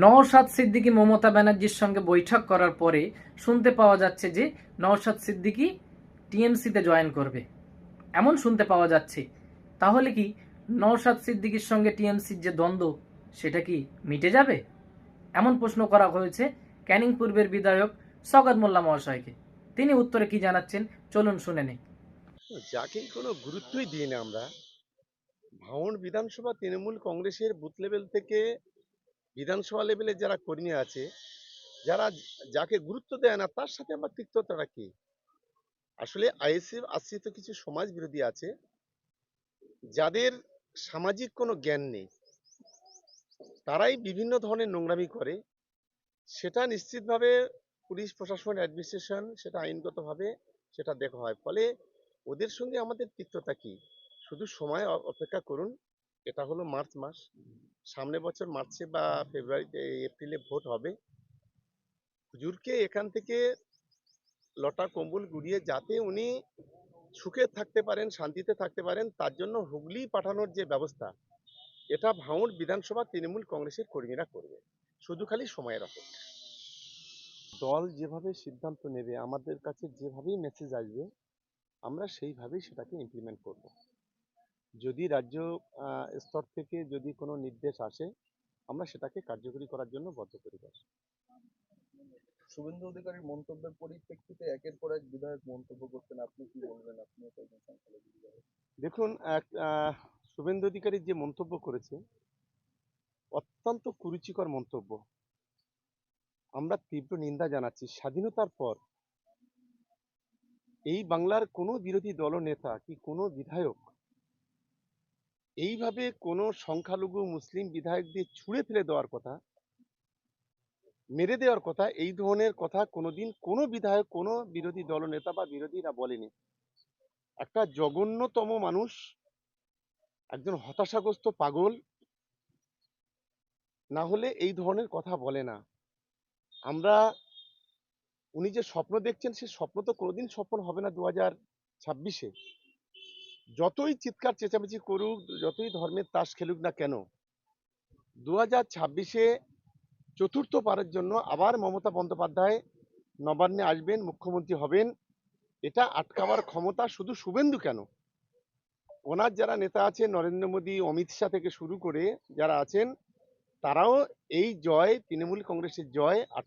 নওশাদ সিদ্দিকী মমতা ব্যানার্জির সঙ্গে বৈঠক করার পরে শুনতে পাওয়া যাচ্ছে যে নওশাদ সিদ্দিকী টিএমসিতে জয়েন করবে। এমন শুনতে পাওয়া যাচ্ছে। তাহলে কি নওশাদ সিদ্দিকীর সঙ্গে টিএমসির যে দ্বন্দ্ব, সেটা কি মিটে যাবে? এমন প্রশ্ন করা হয়েছে ক্যানিং পূর্বের বিধায়ক সগদ মোল্লা মহাশয়কে। তিনি উত্তরে কি জানাচ্ছেন চলুন শুনে নেই। যাকেই কোনো গুরুত্বই দিই না আমরা। ভাঙড় বিধানসভা তৃণমূল কংগ্রেসের বুথ লেভেল থেকে বিধানসভা লেভেলে যারা কর্মী আছে, যারা যাকে গুরুত্ব দেয় না, তার সাথে আমার তিক্ততাটা কি? আসলে আইএসএফ আশ্রিত কিছু সমাজ বিরোধী আছে, যাদের সামাজিক কোনো জ্ঞান নেই। তারাই বিভিন্ন ধরনের নোংরামি করে। সেটা নিশ্চিতভাবে পুলিশ প্রশাসন অ্যাডমিনিস্ট্রেশন সেটা আইনগতভাবে সেটা দেখা হয়। ফলে ওদের সঙ্গে আমাদের তিক্ততা কি? শুধু সময় অপেক্ষা করুন, এটা হলো মার্চ মাস। সামনে বছর মার্চে বা ফেব্রুয়ারিতে এপ্রিলে ভোট হবে। হুজুরকে এখান থেকে লটা কম্বল গুড়িয়ে যাতে উনি সুখে থাকতে পারেন, শান্তিতে থাকতে পারেন, তার জন্য হুগলি পাঠানোর যে ব্যবস্থা, এটা ভাঙড় বিধানসভা তৃণমূল কংগ্রেসের কর্মীরা করবে। শুধু খালি সময়ের অপেক্ষা। দল যেভাবে সিদ্ধান্ত নেবে, আমাদের কাছে যেভাবেই মেসেজ আসবে, আমরা সেইভাবেই সেটাকে ইমপ্লিমেন্ট করব। যদি রাজ্য স্তর থেকে যদি কোনো নির্দেশ আসে আমরা সেটাকে কার্যকরী করার জন্য বদ্ধপরিকর। শুভেন্দু অধিকারীর মন্তব্যের পরিপ্রেক্ষিতে একের পর এক বিধায়ক মন্তব্য করছেন। আপনি কি বলবেন? আপনি। দেখুন এক শুভেন্দু অধিকারী যে মন্তব্য করেছে অত্যন্ত কুরুচিকর মন্তব্য। আমরা তীব্র নিন্দা জানাচ্ছি। স্বাধীনতার পর এই বাংলার কোনো বিরোধী দলনেতা কি কোনো বিধায়ক এইভাবে কোনো সংখ্যালঘু মুসলিম বিধায়কদের ছুঁড়ে ফেলে দেওয়ার কথা, মেরে দেওয়ার কথা, এই ধরনের কথা কোনোদিন কোনো বিধায়ক, কোনো বিরোধী দলনেতা বা বিরোধীরা বলেনি। একটা জঘন্যতম মানুষ, একজন হতাশাগ্রস্ত পাগল, না হলে এই ধরনের কথা বলে না। আমরা, উনি যে স্বপ্ন দেখছেন, সে স্বপ্ন তো কোনোদিন সফল হবে না দু হাজার ছাব্বিশে। যতই চিৎকার চেঁচামেচি করুক, যতই ধর্মের তাস খেলুক না কেন দু হাজার ছাব্বিশে চতুর্থ পারের জন্য আবার মমতা বন্দ্যোপাধ্যায় নবান্নে আসবেন, মুখ্যমন্ত্রী হবেন। এটা আটকাবার ক্ষমতা শুধু শুভেন্দু কেন? ওনার যারা নেতা আছেন, নরেন্দ্র মোদী, অমিত শাহ থেকে শুরু করে যারা আছেন, তারাও এই জয়, তৃণমূল কংগ্রেসের জয়